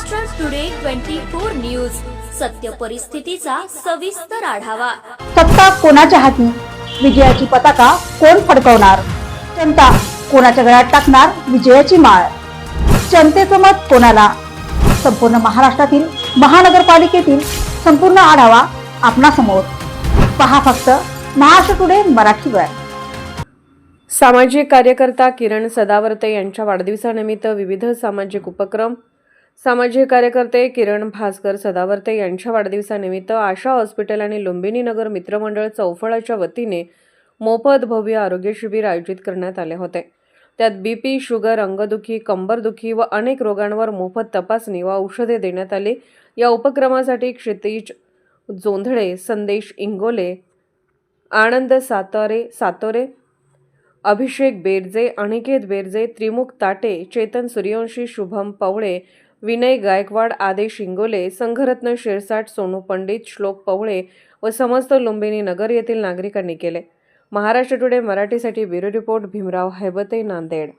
Maharashtra today twenty four news सत्य परिस्थितीचा सविस्तर आढावा. सत्ता कोणाच्या हाती? विजयाची पताका कोण फडकवणार? जनता कोणाच्या गळ्यात टाकणार विजयाची माळ? जनतेचं मत कोणाला? संपूर्ण महाराष्ट्रातील महानगरपालिकेतील संपूर्ण आढावा आपणासमोर. पहा फक्त महाराष्ट्र टुडे मराठीवर सामाजिक कार्यकर्ता किरण सदावर्ते यांच्या वाढदिवसानिमित्त विविध सामाजिक उपक्रम सामाजिक कार्यकर्ते किरण भास्कर सदावर्ते यांच्या वाढदिवसानिमित्त आशा हॉस्पिटल आणि लुंबिनी नगर मित्रमंडळ चौफळाच्या वतीने मोफत भव्य आरोग्य शिबिर आयोजित करण्यात आले होते. त्यात बीपी शुगर अंगदुखी कंबरदुखी व अनेक रोगांवर मोफत तपासणी व औषधे देण्यात आली. या उपक्रमासाठी क्षितिज जोंधळे संदेश इंगोले आनंद सातारे सातोरे अभिषेक बेरजे अनिकेत बेरजे त्रिमुख ताटे चेतन सूर्यवंशी शुभम पवळे विनय गायकवाड आदेश शिंगोले संघरत्न शिरसाट सोनू पंडित श्लोक पवळे व समस्त लुंबिनी नगर येथील नागरिकांनी केले. महाराष्ट्र टुडे मराठीसाठी ब्युरो रिपोर्ट भीमराव हैबते नांदेड.